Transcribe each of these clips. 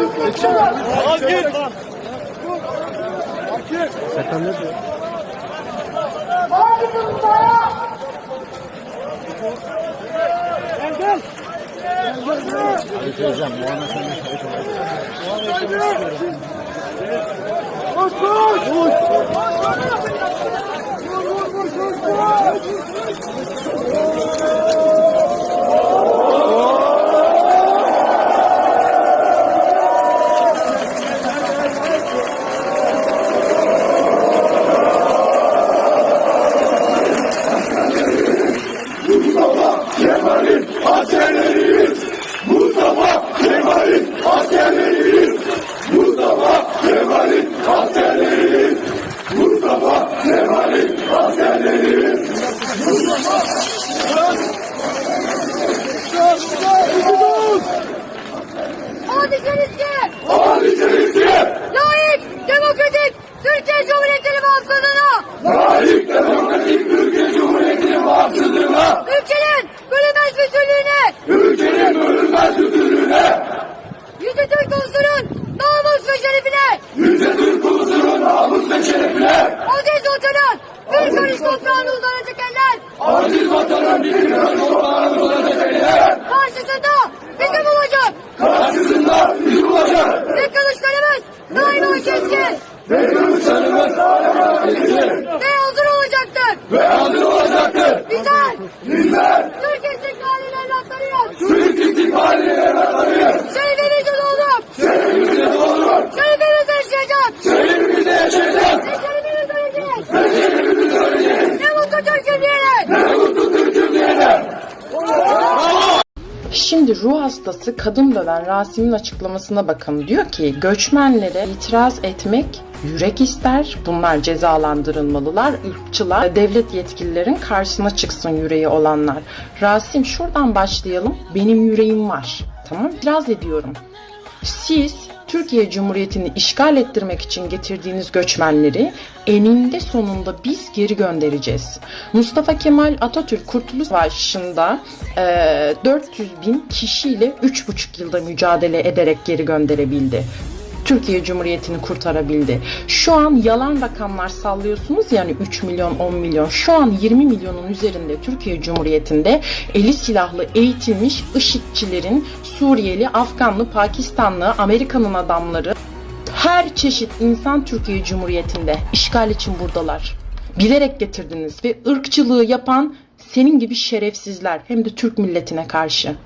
Adi ruh hastası kadın döven Rasim'in açıklamasına bakın. Diyor ki göçmenlere itiraz etmek yürek ister. Bunlar cezalandırılmalılar. Irkçılar devlet yetkililerin karşısına çıksın yüreği olanlar. Rasim şuradan başlayalım. Benim yüreğim var. Tamam İtiraz ediyorum. Siz Türkiye Cumhuriyeti'ni işgal ettirmek için getirdiğiniz göçmenleri eninde sonunda biz geri göndereceğiz. Mustafa Kemal Atatürk Kurtuluş Savaşı'nda eee, 400 bin kişiyle 3,5 yılda mücadele ederek geri gönderebildi. Türkiye Cumhuriyeti'ni kurtarabildi. Şu an yalan rakamlar sallıyorsunuz yani 3 milyon 10 milyon. Şu an 20 milyonun üzerinde Türkiye Cumhuriyeti'nde eli silahlı eğitilmiş IŞİD'çilerin Suriyeli, Afganlı, Pakistanlı, Amerika'nın adamları her çeşit insan Türkiye Cumhuriyeti'nde işgal için buradalar. Bilerek getirdiniz ve ırkçılığı yapan senin gibi şerefsizler hem de Türk milletine karşı.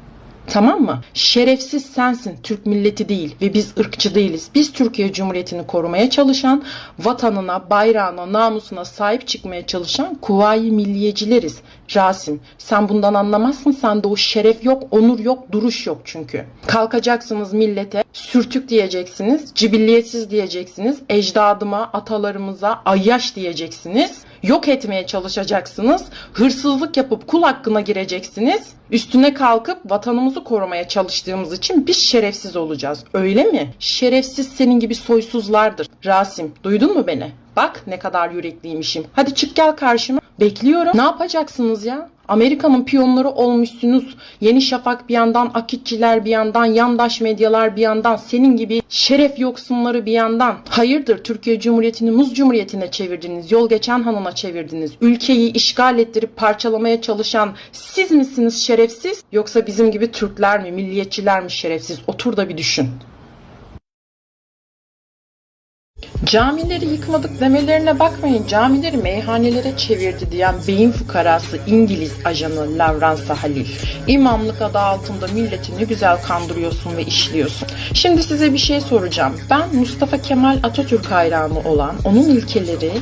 Tamam mı? Şerefsiz sensin, Türk milleti değil ve biz ırkçı değiliz. Biz Türkiye Cumhuriyeti'ni korumaya çalışan, vatanına, bayrağına, namusuna sahip çıkmaya çalışan kuvayi milliyecileriz. Rasim, sen bundan anlamazsın. Sende o şeref yok, onur yok, duruş yok çünkü. Kalkacaksınız millete, sürtük diyeceksiniz, cibilliyetsiz diyeceksiniz, ecdadıma, atalarımıza ayyaş diyeceksiniz yok etmeye çalışacaksınız. Hırsızlık yapıp kul hakkına gireceksiniz. Üstüne kalkıp vatanımızı korumaya çalıştığımız için biz şerefsiz olacağız. Öyle mi? Şerefsiz senin gibi soysuzlardır. Rasim, duydun mu beni? Bak ne kadar yürekliymişim. Hadi çık gel karşıma. Bekliyorum. Ne yapacaksınız ya? Amerika'nın piyonları olmuşsunuz. Yeni Şafak bir yandan, akitçiler bir yandan, yandaş medyalar bir yandan, senin gibi şeref yoksunları bir yandan. Hayırdır Türkiye Cumhuriyeti'ni Muz Cumhuriyeti'ne çevirdiniz, yol geçen hanına çevirdiniz. Ülkeyi işgal ettirip parçalamaya çalışan siz misiniz şerefsiz? Yoksa bizim gibi Türkler mi, milliyetçiler mi şerefsiz? Otur da bir düşün. Camileri yıkmadık demelerine bakmayın. Camileri meyhanelere çevirdi diyen beyin fukarası İngiliz ajanı Lavransa Halil. İmamlık adı altında milleti ne güzel kandırıyorsun ve işliyorsun. Şimdi size bir şey soracağım. Ben Mustafa Kemal Atatürk hayranı olan, onun ilkeleri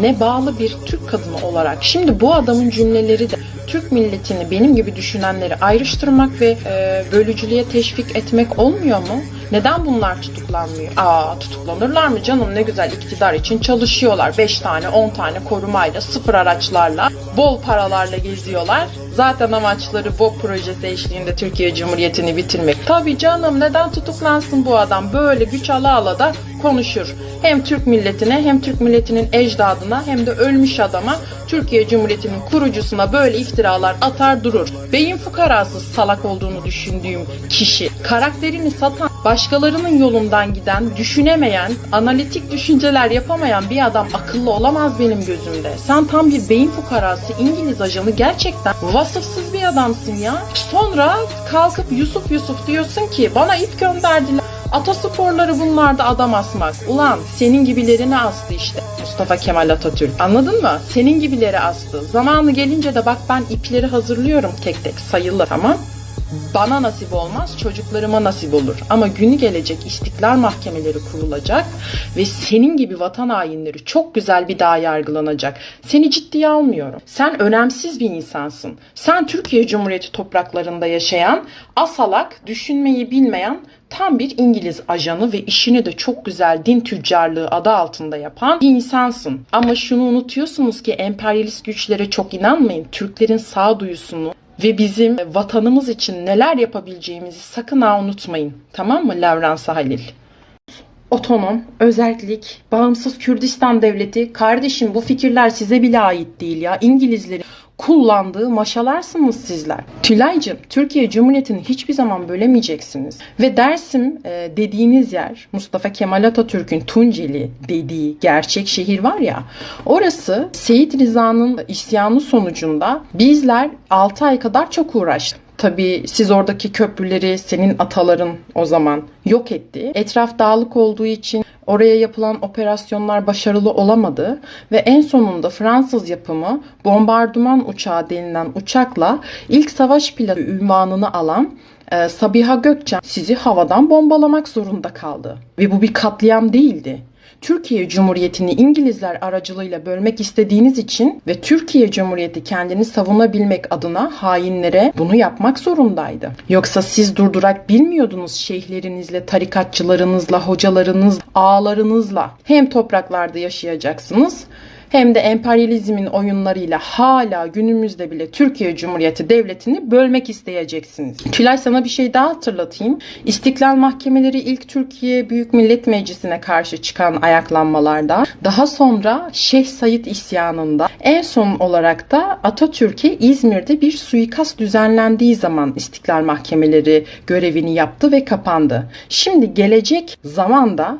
ne bağlı bir Türk kadını olarak. Şimdi bu adamın cümleleri de Türk milletini benim gibi düşünenleri ayrıştırmak ve e, bölücülüğe teşvik etmek olmuyor mu? Neden bunlar tutuklanmıyor? Aa tutuklanırlar mı canım ne güzel iktidar için çalışıyorlar. 5 tane 10 tane korumayla sıfır araçlarla bol paralarla geziyorlar. Zaten amaçları BOP projesi eşliğinde Türkiye Cumhuriyeti'ni bitirmek. Tabii canım neden tutuklansın bu adam? Böyle güç ala ala da konuşur. Hem Türk milletine hem Türk milletinin ecdadına hem de ölmüş adama Türkiye Cumhuriyeti'nin kurucusuna böyle iftiralar atar durur. Beyin fukarası salak olduğunu düşündüğüm kişi. Karakterini satan, başkalarının yolundan giden, düşünemeyen, analitik düşünceler yapamayan bir adam akıllı olamaz benim gözümde. Sen tam bir beyin fukarası, İngiliz ajanı gerçekten vasıfsız bir adamsın ya. Sonra kalkıp Yusuf Yusuf diyorsun ki bana ip gönderdiler. Atasporları bunlarda adam asmak. Ulan senin gibilerini astı işte Mustafa Kemal Atatürk. Anladın mı? Senin gibileri astı. Zamanı gelince de bak ben ipleri hazırlıyorum tek tek sayılı tamam. Bana nasip olmaz, çocuklarıma nasip olur. Ama günü gelecek istiklal mahkemeleri kurulacak ve senin gibi vatan hainleri çok güzel bir daha yargılanacak. Seni ciddiye almıyorum. Sen önemsiz bir insansın. Sen Türkiye Cumhuriyeti topraklarında yaşayan, asalak, düşünmeyi bilmeyen tam bir İngiliz ajanı ve işini de çok güzel din tüccarlığı adı altında yapan bir insansın. Ama şunu unutuyorsunuz ki emperyalist güçlere çok inanmayın. Türklerin sağduyusunu ve bizim vatanımız için neler yapabileceğimizi sakın ha unutmayın. Tamam mı Levransa Halil? Otonom, özellik, bağımsız Kürdistan devleti, kardeşim bu fikirler size bile ait değil ya. İngilizlerin kullandığı maşalarsınız sizler. Tülay'cığım, Türkiye Cumhuriyeti'ni hiçbir zaman bölemeyeceksiniz. Ve Dersim e, dediğiniz yer, Mustafa Kemal Atatürk'ün Tunceli dediği gerçek şehir var ya, orası Seyit Rıza'nın isyanı sonucunda bizler 6 ay kadar çok uğraştık. Tabii siz oradaki köprüleri senin ataların o zaman yok etti. Etraf dağlık olduğu için oraya yapılan operasyonlar başarılı olamadı ve en sonunda Fransız yapımı bombardıman uçağı denilen uçakla ilk savaş pilotu ünvanını alan e, Sabiha Gökçen sizi havadan bombalamak zorunda kaldı. Ve bu bir katliam değildi. Türkiye Cumhuriyeti'ni İngilizler aracılığıyla bölmek istediğiniz için ve Türkiye Cumhuriyeti kendini savunabilmek adına hainlere bunu yapmak zorundaydı. Yoksa siz durdurak bilmiyordunuz şeyhlerinizle, tarikatçılarınızla, hocalarınız, ağalarınızla hem topraklarda yaşayacaksınız hem de emperyalizmin oyunlarıyla hala günümüzde bile Türkiye Cumhuriyeti Devleti'ni bölmek isteyeceksiniz. Tülay sana bir şey daha hatırlatayım. İstiklal Mahkemeleri ilk Türkiye Büyük Millet Meclisi'ne karşı çıkan ayaklanmalarda, daha sonra Şeyh Said isyanında, en son olarak da Atatürk'e İzmir'de bir suikast düzenlendiği zaman İstiklal Mahkemeleri görevini yaptı ve kapandı. Şimdi gelecek zamanda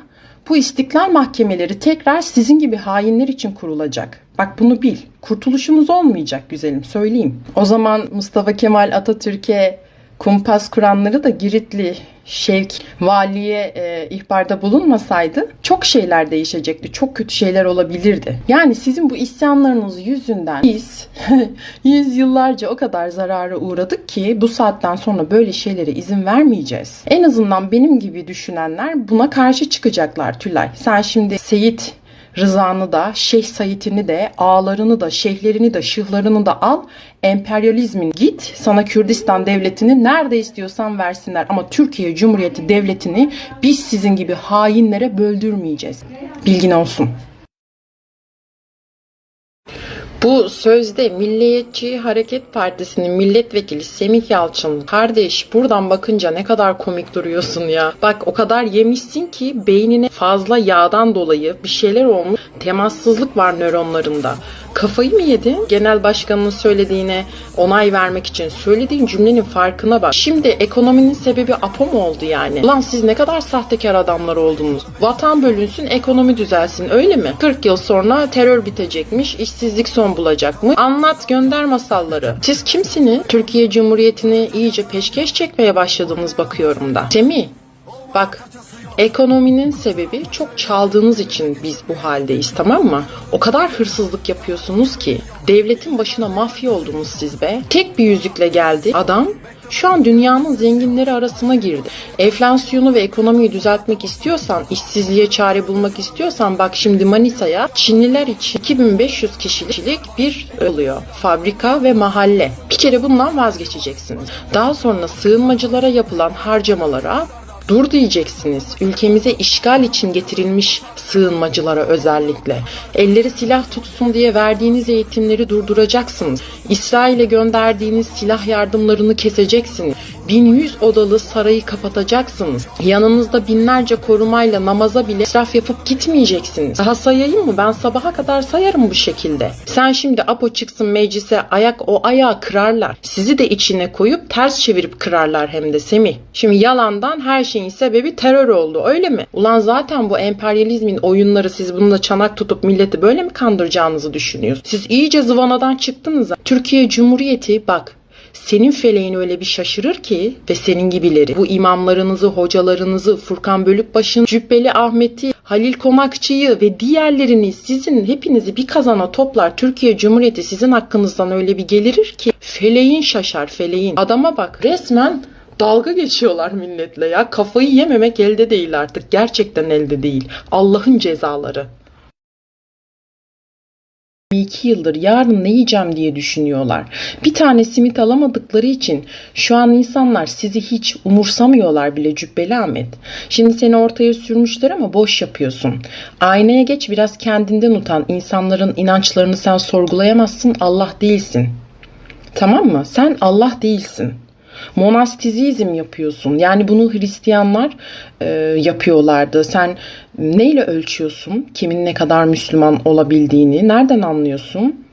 bu istiklal mahkemeleri tekrar sizin gibi hainler için kurulacak. Bak bunu bil. Kurtuluşumuz olmayacak güzelim söyleyeyim. O zaman Mustafa Kemal Atatürk'e kumpas kuranları da Giritli Şevk valiye e, ihbarda bulunmasaydı çok şeyler değişecekti. Çok kötü şeyler olabilirdi. Yani sizin bu isyanlarınız yüzünden biz yüzyıllarca o kadar zarara uğradık ki bu saatten sonra böyle şeylere izin vermeyeceğiz. En azından benim gibi düşünenler buna karşı çıkacaklar Tülay. Sen şimdi Seyit Rıza'nı da, Şeyh Said'ini de, ağalarını da, şeyhlerini de, şıhlarını da al. Emperyalizmin git. Sana Kürdistan devletini nerede istiyorsan versinler. Ama Türkiye Cumhuriyeti devletini biz sizin gibi hainlere böldürmeyeceğiz. Bilgin olsun. Bu sözde Milliyetçi Hareket Partisi'nin milletvekili Semih Yalçın. Kardeş buradan bakınca ne kadar komik duruyorsun ya. Bak o kadar yemişsin ki beynine fazla yağdan dolayı bir şeyler olmuş. Temassızlık var nöronlarında. Kafayı mı yedin? Genel başkanının söylediğine onay vermek için söylediğin cümlenin farkına bak. Şimdi ekonominin sebebi APO mu oldu yani? Ulan siz ne kadar sahtekar adamlar oldunuz. Vatan bölünsün, ekonomi düzelsin öyle mi? 40 yıl sonra terör bitecekmiş, işsizlik son bulacak mı? Anlat gönder masalları. Siz kimsiniz? Türkiye Cumhuriyeti'ni iyice peşkeş çekmeye başladığınız bakıyorum da. Semih Bak ekonominin sebebi çok çaldığınız için biz bu haldeyiz tamam mı? O kadar hırsızlık yapıyorsunuz ki devletin başına mafya oldunuz siz be. Tek bir yüzükle geldi adam şu an dünyanın zenginleri arasına girdi. Enflasyonu ve ekonomiyi düzeltmek istiyorsan, işsizliğe çare bulmak istiyorsan bak şimdi Manisa'ya Çinliler için 2500 kişilik bir oluyor. Fabrika ve mahalle. Bir kere bundan vazgeçeceksiniz. Daha sonra sığınmacılara yapılan harcamalara Dur diyeceksiniz. Ülkemize işgal için getirilmiş sığınmacılara özellikle. Elleri silah tutsun diye verdiğiniz eğitimleri durduracaksınız. İsrail'e gönderdiğiniz silah yardımlarını keseceksiniz. 1100 odalı sarayı kapatacaksınız. Yanınızda binlerce korumayla namaza bile israf yapıp gitmeyeceksiniz. Daha sayayım mı? Ben sabaha kadar sayarım bu şekilde. Sen şimdi Apo çıksın meclise ayak o ayağı kırarlar. Sizi de içine koyup ters çevirip kırarlar hem de Semih. Şimdi yalandan her şeyin sebebi terör oldu öyle mi? Ulan zaten bu emperyalizmin oyunları siz bununla çanak tutup milleti böyle mi kandıracağınızı düşünüyorsunuz? Siz iyice zıvanadan çıktınız. Türkiye Cumhuriyeti bak senin feleğin öyle bir şaşırır ki ve senin gibileri bu imamlarınızı, hocalarınızı, Furkan Bölükbaş'ın Cübbeli Ahmet'i, Halil Komakçı'yı ve diğerlerini sizin hepinizi bir kazana toplar. Türkiye Cumhuriyeti sizin hakkınızdan öyle bir gelirir ki feleğin şaşar feleğin. Adama bak resmen dalga geçiyorlar milletle ya. Kafayı yememek elde değil artık. Gerçekten elde değil. Allah'ın cezaları. 2 yıldır yarın ne yiyeceğim diye düşünüyorlar. Bir tane simit alamadıkları için şu an insanlar sizi hiç umursamıyorlar bile Cübbeli Ahmet. Şimdi seni ortaya sürmüşler ama boş yapıyorsun. Aynaya geç biraz kendinden utan. İnsanların inançlarını sen sorgulayamazsın. Allah değilsin. Tamam mı? Sen Allah değilsin. Monastizizm yapıyorsun. Yani bunu Hristiyanlar e, yapıyorlardı. Sen neyle ölçüyorsun? Kimin ne kadar Müslüman olabildiğini nereden anlıyorsun?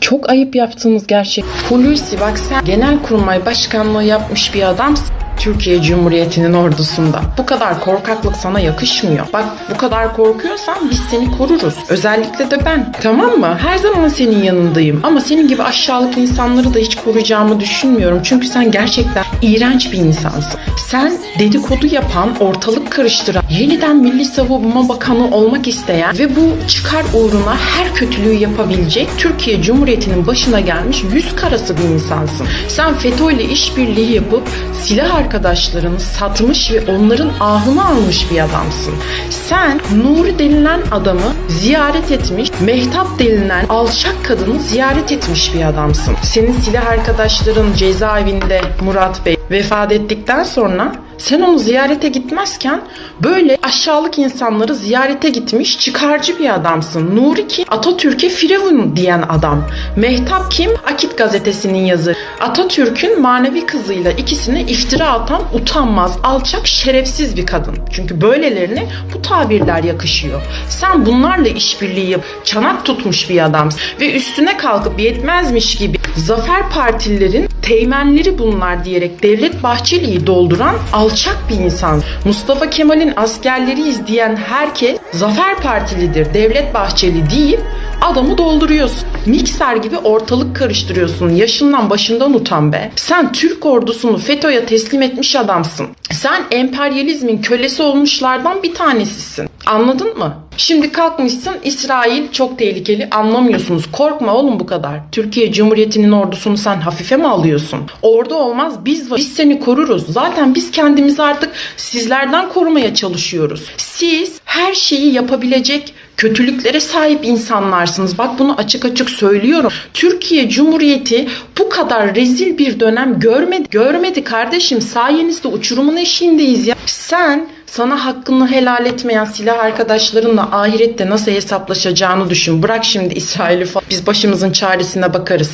Çok ayıp yaptığınız gerçek. Hulusi bak sen genelkurmay başkanlığı yapmış bir adamsın. Türkiye Cumhuriyeti'nin ordusunda. Bu kadar korkaklık sana yakışmıyor. Bak bu kadar korkuyorsan biz seni koruruz. Özellikle de ben. Tamam mı? Her zaman senin yanındayım. Ama senin gibi aşağılık insanları da hiç koruyacağımı düşünmüyorum. Çünkü sen gerçekten iğrenç bir insansın. Sen dedikodu yapan, ortalık karıştıran, yeniden Milli Savunma Bakanı olmak isteyen ve bu çıkar uğruna her kötülüğü yapabilecek Türkiye Cumhuriyeti'nin başına gelmiş yüz karası bir insansın. Sen FETÖ ile işbirliği yapıp silah arkadaşlarını satmış ve onların ahını almış bir adamsın. Sen Nuri denilen adamı ziyaret etmiş, Mehtap denilen alçak kadını ziyaret etmiş bir adamsın. Senin silah arkadaşların cezaevinde Murat Bey vefat ettikten sonra sen onu ziyarete gitmezken böyle aşağılık insanları ziyarete gitmiş çıkarcı bir adamsın. Nuri ki Atatürk'e Firavun diyen adam. Mehtap kim? Akit gazetesinin yazarı. Atatürk'ün manevi kızıyla ikisine iftira atan utanmaz, alçak, şerefsiz bir kadın. Çünkü böylelerine bu tabirler yakışıyor. Sen bunlarla işbirliği yap, çanak tutmuş bir adamsın. Ve üstüne kalkıp yetmezmiş gibi Zafer Partililerin teğmenleri bunlar diyerek Devlet Bahçeli'yi dolduran alçak bir insan. Mustafa Kemal'in askerleri izleyen herkes Zafer Partilidir, Devlet Bahçeli deyip adamı dolduruyorsun. Mikser gibi ortalık karıştırıyorsun. Yaşından başından utan be. Sen Türk ordusunu FETÖ'ye teslim etmiş adamsın. Sen emperyalizmin kölesi olmuşlardan bir tanesisin. Anladın mı? Şimdi kalkmışsın İsrail çok tehlikeli anlamıyorsunuz. Korkma oğlum bu kadar. Türkiye Cumhuriyeti'nin ordusunu sen hafife mi alıyorsun? Ordu olmaz biz var. Biz seni koruruz. Zaten biz kendimizi artık sizlerden korumaya çalışıyoruz. Siz her şeyi yapabilecek kötülüklere sahip insanlarsınız. Bak bunu açık açık söylüyorum. Türkiye Cumhuriyeti bu kadar rezil bir dönem görmedi. Görmedi kardeşim. Sayenizde uçurumun eşiğindeyiz ya. Sen sana hakkını helal etmeyen silah arkadaşlarınla ahirette nasıl hesaplaşacağını düşün. Bırak şimdi İsrail'i falan. Biz başımızın çaresine bakarız.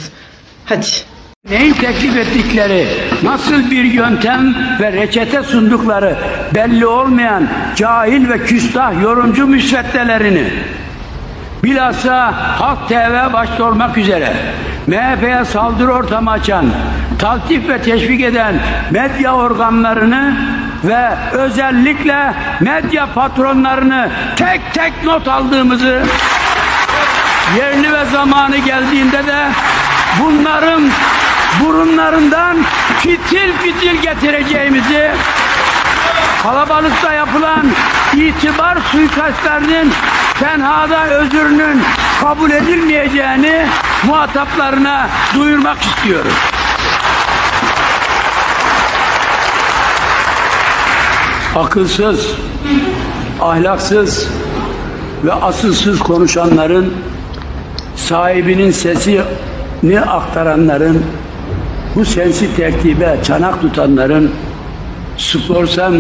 Hadi. Neyi teklif ettikleri, nasıl bir yöntem ve reçete sundukları belli olmayan cahil ve küstah yorumcu müsveddelerini bilhassa Halk TV başta olmak üzere MHP'ye saldırı ortamı açan, taltif ve teşvik eden medya organlarını ve özellikle medya patronlarını tek tek not aldığımızı yerli ve zamanı geldiğinde de bunların burunlarından fitil fitil getireceğimizi kalabalıkta yapılan itibar suikastlarının tenhada özürünün kabul edilmeyeceğini muhataplarına duyurmak istiyoruz. Akılsız, ahlaksız ve asılsız konuşanların sahibinin sesini aktaranların bu sensi terkibe çanak tutanların sponsor,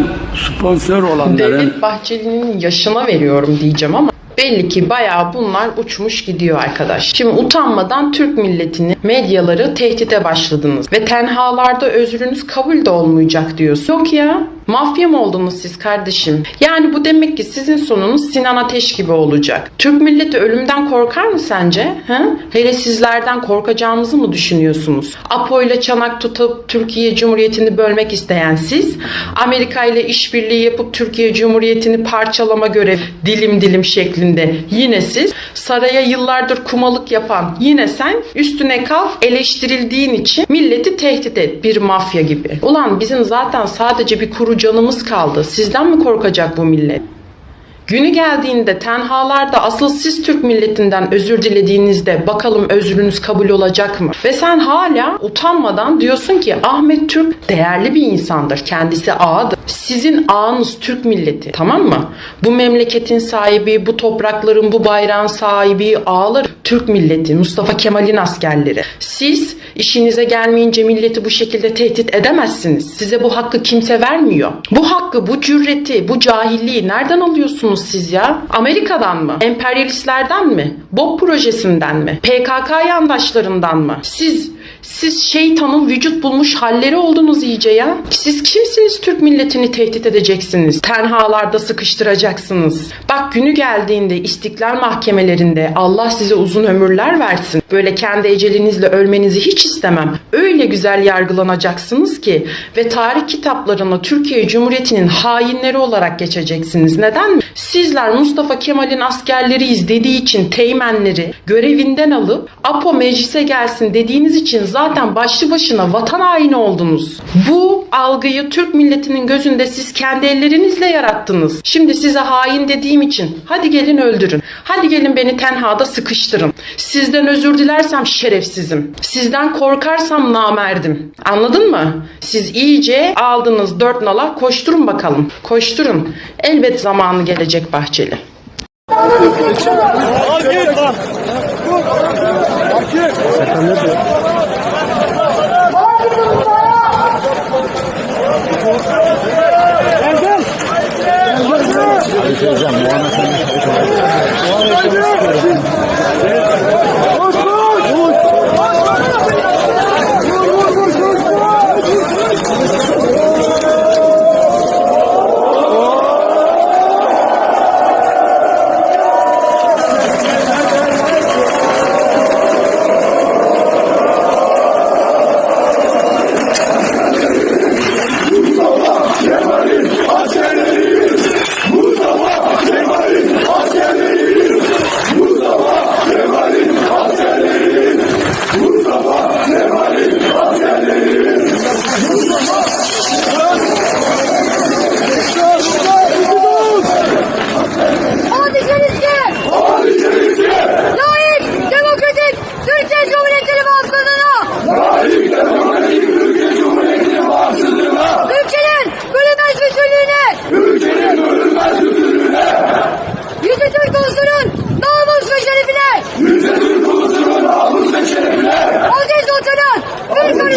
sponsor olanların Devlet Bahçeli'nin yaşına veriyorum diyeceğim ama Belli ki bayağı bunlar uçmuş gidiyor arkadaş. Şimdi utanmadan Türk milletini, medyaları tehdide başladınız. Ve tenhalarda özrünüz kabul de olmayacak diyorsun. Yok ya. Mafya mı oldunuz siz kardeşim? Yani bu demek ki sizin sonunuz Sinan Ateş gibi olacak. Türk milleti ölümden korkar mı sence? He? Hele sizlerden korkacağımızı mı düşünüyorsunuz? Apo ile çanak tutup Türkiye Cumhuriyeti'ni bölmek isteyen siz, Amerika ile işbirliği yapıp Türkiye Cumhuriyeti'ni parçalama görevi dilim dilim şeklinde yine siz, saraya yıllardır kumalık yapan yine sen, üstüne kalk eleştirildiğin için milleti tehdit et bir mafya gibi. Ulan bizim zaten sadece bir kuru canımız kaldı. Sizden mi korkacak bu millet? Günü geldiğinde tenhalarda asıl siz Türk milletinden özür dilediğinizde bakalım özrünüz kabul olacak mı? Ve sen hala utanmadan diyorsun ki Ahmet Türk değerli bir insandır. Kendisi ağadır. Sizin ağınız Türk milleti tamam mı? Bu memleketin sahibi, bu toprakların, bu bayrağın sahibi, ağları Türk milleti, Mustafa Kemal'in askerleri. Siz işinize gelmeyince milleti bu şekilde tehdit edemezsiniz. Size bu hakkı kimse vermiyor. Bu hakkı, bu cüreti, bu cahilliği nereden alıyorsunuz siz ya? Amerika'dan mı? Emperyalistlerden mi? BOP projesinden mi? PKK yandaşlarından mı? Siz siz şeytanın vücut bulmuş halleri oldunuz iyice ya. Siz kimsiniz Türk milletini tehdit edeceksiniz? Tenhalarda sıkıştıracaksınız. Bak günü geldiğinde istiklal mahkemelerinde Allah size uzun ömürler versin. Böyle kendi ecelinizle ölmenizi hiç istemem. Öyle güzel yargılanacaksınız ki ve tarih kitaplarına Türkiye Cumhuriyeti'nin hainleri olarak geçeceksiniz. Neden mi? Sizler Mustafa Kemal'in askerleriyiz dediği için teğmenleri görevinden alıp APO meclise gelsin dediğiniz için zaten başlı başına vatan haini oldunuz. Bu algıyı Türk milletinin gözünde siz kendi ellerinizle yarattınız. Şimdi size hain dediğim için hadi gelin öldürün. Hadi gelin beni tenhada sıkıştırın. Sizden özür dilersem şerefsizim. Sizden korkarsam namerdim. Anladın mı? Siz iyice aldınız dört nala koşturun bakalım. Koşturun. Elbet zamanı gelecek Bahçeli. Adi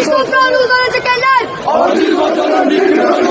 şerefine! Aziz vatanın bir karış toprağını uzanacak eller!